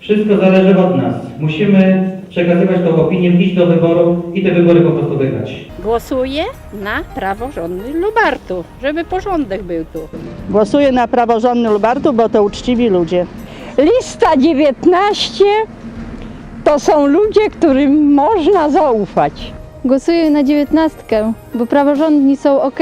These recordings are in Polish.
Wszystko zależy od nas. Musimy przekazywać tą opinię, iść do wyboru i te wybory po prostu wygrać. Głosuję na praworządny Lubartu, żeby porządek był tu. Głosuję na praworządny Lubartu, bo to uczciwi ludzie. Lista 19 to są ludzie, którym można zaufać. Głosuję na dziewiętnastkę, bo praworządni są ok.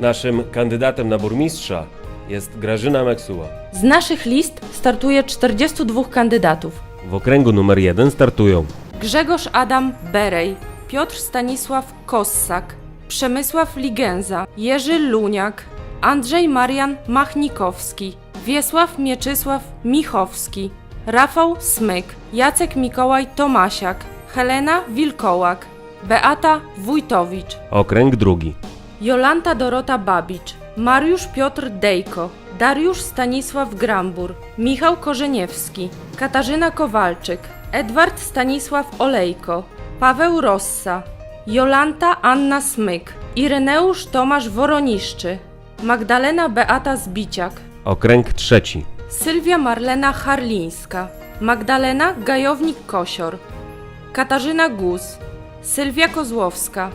Naszym kandydatem na burmistrza jest Grażyna Meksuła. Z naszych list startuje 42 kandydatów. W okręgu numer 1 startują Grzegorz Adam Berej, Piotr Stanisław Kossak, Przemysław Ligenza, Jerzy Luniak, Andrzej Marian Machnikowski, Wiesław Mieczysław Michowski, Rafał Smyk, Jacek Mikołaj Tomasiak, Helena Wilkołak, Beata Wójtowicz, okręg drugi. Jolanta Dorota Babicz, Mariusz Piotr Dejko, Dariusz Stanisław Grambur, Michał Korzeniewski, Katarzyna Kowalczyk, Edward Stanisław Olejko, Paweł Rossa, Jolanta Anna Smyk, Ireneusz Tomasz Woroniszczy, Magdalena Beata Zbiciak, Okręg trzeci. Sylwia Marlena Harlińska, Magdalena Gajownik-Kosior, Katarzyna Guz, Sylwia Kozłowska,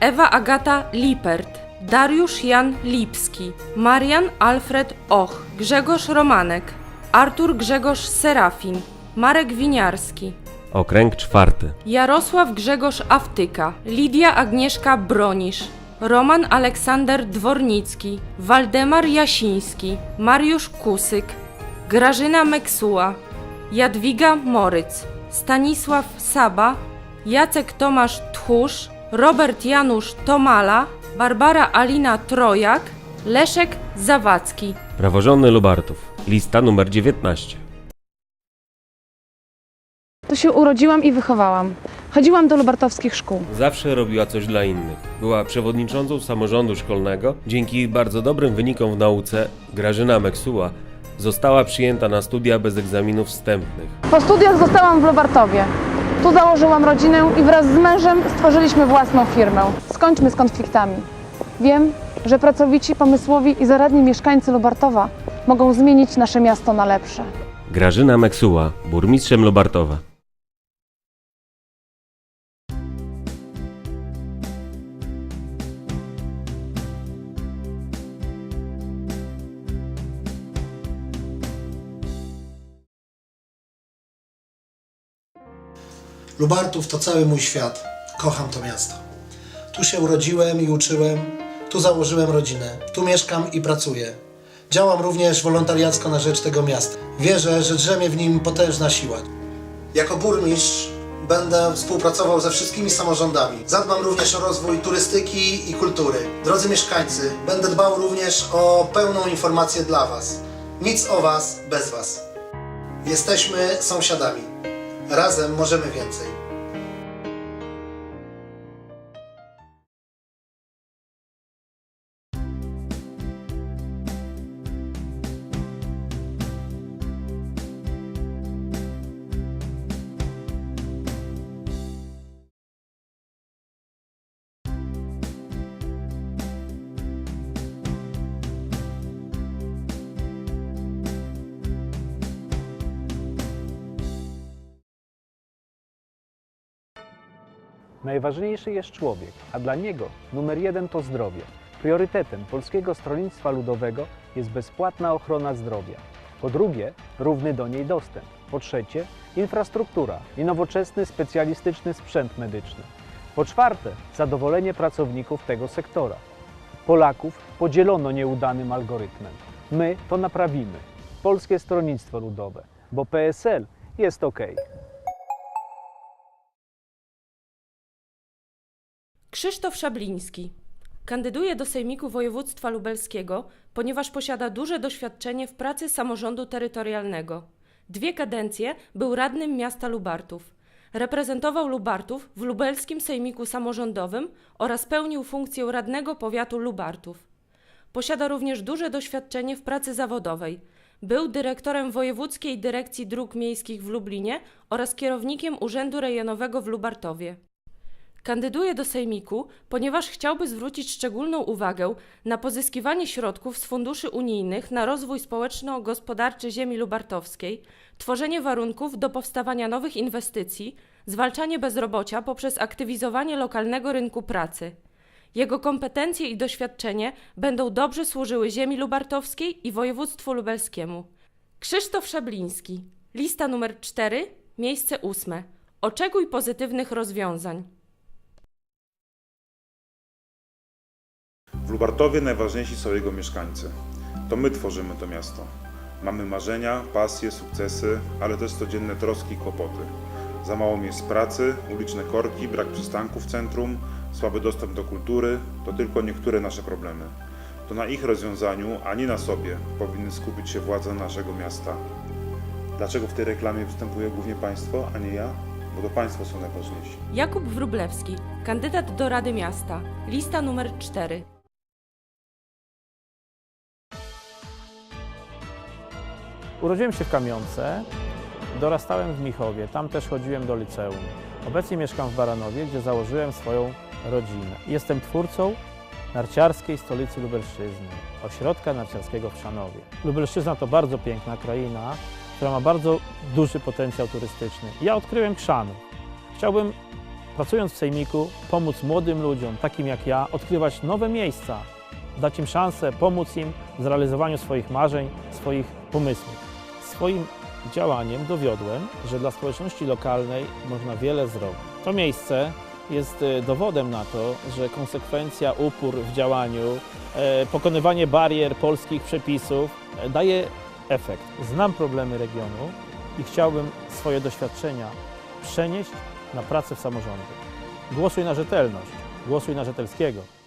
Ewa Agata Lipert, Dariusz Jan Lipski, Marian Alfred Och, Grzegorz Romanek, Artur Grzegorz Serafin, Marek Winiarski, Okręg czwarty. Jarosław Grzegorz Awtyka, Lidia Agnieszka Bronisz, Roman Aleksander Dwornicki, Waldemar Jasiński, Mariusz Kusyk, Grażyna Meksuła, Jadwiga Moryc, Stanisław Saba, Jacek Tomasz Tchórz, Robert Janusz Tomala, Barbara Alina Trojak, Leszek Zawadzki. Praworządny Lubartów. Lista numer 19. Tu się urodziłam i wychowałam. Chodziłam do lubartowskich szkół. Zawsze robiła coś dla innych. Była przewodniczącą samorządu szkolnego. Dzięki bardzo dobrym wynikom w nauce Grażyna Meksuła została przyjęta na studia bez egzaminów wstępnych. Po studiach zostałam w Lubartowie. Tu założyłam rodzinę i wraz z mężem stworzyliśmy własną firmę. Skończmy z konfliktami. Wiem, że pracowici, pomysłowi i zaradni mieszkańcy Lubartowa mogą zmienić nasze miasto na lepsze. Grażyna Meksuła, burmistrzem Lubartowa. Lubartów to cały mój świat. Kocham to miasto. Tu się urodziłem i uczyłem, tu założyłem rodzinę, tu mieszkam i pracuję. Działam również wolontariacko na rzecz tego miasta. Wierzę, że drzemie w nim potężna siła. Jako burmistrz będę współpracował ze wszystkimi samorządami. Zadbam również o rozwój turystyki i kultury. Drodzy mieszkańcy, będę dbał również o pełną informację dla Was. Nic o Was bez Was. Jesteśmy sąsiadami. Razem możemy więcej. Najważniejszy jest człowiek, a dla niego numer jeden to zdrowie. Priorytetem Polskiego Stronnictwa Ludowego jest bezpłatna ochrona zdrowia. Po drugie, równy do niej dostęp. Po trzecie, infrastruktura i nowoczesny specjalistyczny sprzęt medyczny. Po czwarte, zadowolenie pracowników tego sektora. Polaków podzielono nieudanym algorytmem. My to naprawimy. Polskie Stronnictwo Ludowe, bo PSL jest ok. Krzysztof Szabliński. Kandyduje do Sejmiku Województwa Lubelskiego, ponieważ posiada duże doświadczenie w pracy samorządu terytorialnego. Dwie kadencje był radnym miasta Lubartów. Reprezentował Lubartów w lubelskim Sejmiku Samorządowym oraz pełnił funkcję radnego powiatu Lubartów. Posiada również duże doświadczenie w pracy zawodowej. Był dyrektorem Wojewódzkiej Dyrekcji Dróg Miejskich w Lublinie oraz kierownikiem Urzędu Rejonowego w Lubartowie. Kandyduje do Sejmiku, ponieważ chciałby zwrócić szczególną uwagę na pozyskiwanie środków z funduszy unijnych na rozwój społeczno-gospodarczy ziemi lubartowskiej, tworzenie warunków do powstawania nowych inwestycji, zwalczanie bezrobocia poprzez aktywizowanie lokalnego rynku pracy. Jego kompetencje i doświadczenie będą dobrze służyły ziemi lubartowskiej i województwu lubelskiemu. Krzysztof Szabliński. Lista numer 4, miejsce ósme. Oczekuj pozytywnych rozwiązań. W Lubartowie najważniejsi są jego mieszkańcy. To my tworzymy to miasto. Mamy marzenia, pasje, sukcesy, ale też codzienne troski i kłopoty. Za mało miejsc pracy, uliczne korki, brak przystanków w centrum, słaby dostęp do kultury to tylko niektóre nasze problemy. To na ich rozwiązaniu, a nie na sobie, powinny skupić się władze naszego miasta. Dlaczego w tej reklamie występuje głównie państwo, a nie ja? Bo to państwo są najważniejsi. Jakub Wróblewski, kandydat do Rady Miasta. Lista numer 4. Urodziłem się w Kamionce, dorastałem w Michowie, tam też chodziłem do liceum. Obecnie mieszkam w Baranowie, gdzie założyłem swoją rodzinę. Jestem twórcą narciarskiej stolicy Lubelszczyzny, ośrodka narciarskiego w Szanowie. Lubelszczyzna to bardzo piękna kraina, która ma bardzo duży potencjał turystyczny. Ja odkryłem Krzanów. Chciałbym, pracując w Sejmiku, pomóc młodym ludziom, takim jak ja, odkrywać nowe miejsca, dać im szansę, pomóc im w zrealizowaniu swoich marzeń, swoich pomysłów. Swoim działaniem dowiodłem, że dla społeczności lokalnej można wiele zrobić. To miejsce jest e, dowodem na to, że konsekwencja, upór w działaniu, e, pokonywanie barier polskich przepisów e, daje efekt. Znam problemy regionu i chciałbym swoje doświadczenia przenieść na pracę w samorządzie. Głosuj na rzetelność, głosuj na Rzetelskiego.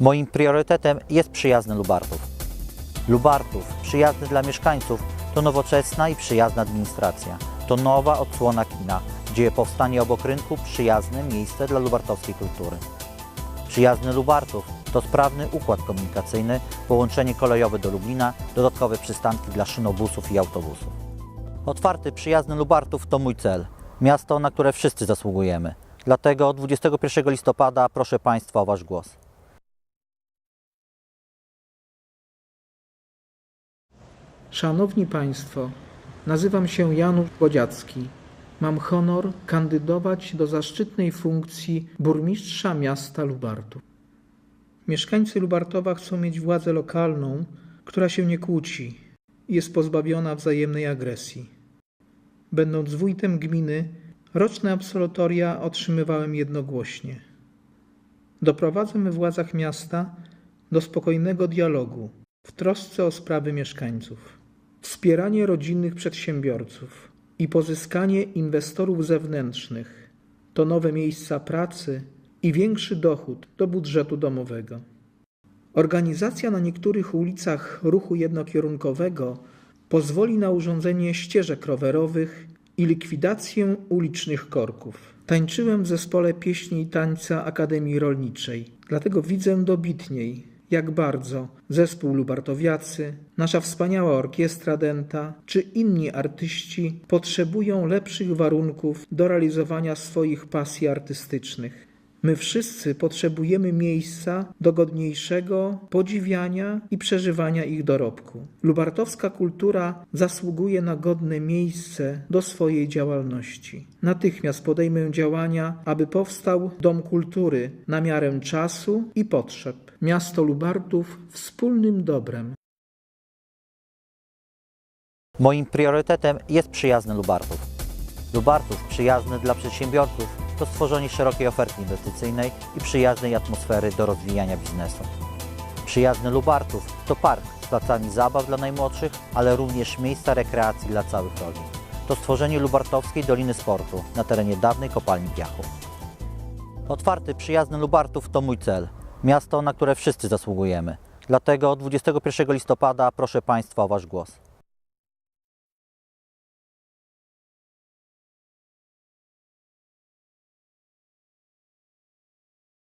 Moim priorytetem jest przyjazny Lubartów. Lubartów, przyjazny dla mieszkańców, to nowoczesna i przyjazna administracja. To nowa odsłona kina, gdzie powstanie obok rynku przyjazne miejsce dla lubartowskiej kultury. Przyjazny Lubartów to sprawny układ komunikacyjny, połączenie kolejowe do Lublina, dodatkowe przystanki dla szynobusów i autobusów. Otwarty, przyjazny Lubartów to mój cel. Miasto, na które wszyscy zasługujemy. Dlatego 21 listopada proszę Państwa o Wasz głos. Szanowni Państwo, nazywam się Janusz Bodziacki. Mam honor kandydować do zaszczytnej funkcji burmistrza miasta Lubartu. Mieszkańcy Lubartowa chcą mieć władzę lokalną, która się nie kłóci i jest pozbawiona wzajemnej agresji. Będąc wójtem gminy, roczne absolutoria otrzymywałem jednogłośnie. Doprowadzę władzach miasta do spokojnego dialogu w trosce o sprawy mieszkańców. Wspieranie rodzinnych przedsiębiorców i pozyskanie inwestorów zewnętrznych to nowe miejsca pracy i większy dochód do budżetu domowego. Organizacja na niektórych ulicach ruchu jednokierunkowego pozwoli na urządzenie ścieżek rowerowych i likwidację ulicznych korków. Tańczyłem w zespole pieśni i tańca Akademii Rolniczej, dlatego widzę dobitniej, jak bardzo zespół Lubartowiacy, nasza wspaniała orkiestra denta czy inni artyści potrzebują lepszych warunków do realizowania swoich pasji artystycznych. My wszyscy potrzebujemy miejsca do godniejszego podziwiania i przeżywania ich dorobku. Lubartowska kultura zasługuje na godne miejsce do swojej działalności. Natychmiast podejmę działania, aby powstał Dom Kultury na miarę czasu i potrzeb. Miasto Lubartów wspólnym dobrem. Moim priorytetem jest przyjazny Lubartów. Lubartów przyjazny dla przedsiębiorców to stworzenie szerokiej oferty inwestycyjnej i przyjaznej atmosfery do rozwijania biznesu. Przyjazny Lubartów to park z placami zabaw dla najmłodszych, ale również miejsca rekreacji dla całych rodzin. To stworzenie Lubartowskiej Doliny Sportu na terenie dawnej kopalni piachu. Otwarty, przyjazny Lubartów to mój cel. Miasto, na które wszyscy zasługujemy. Dlatego 21 listopada proszę Państwa o Wasz głos.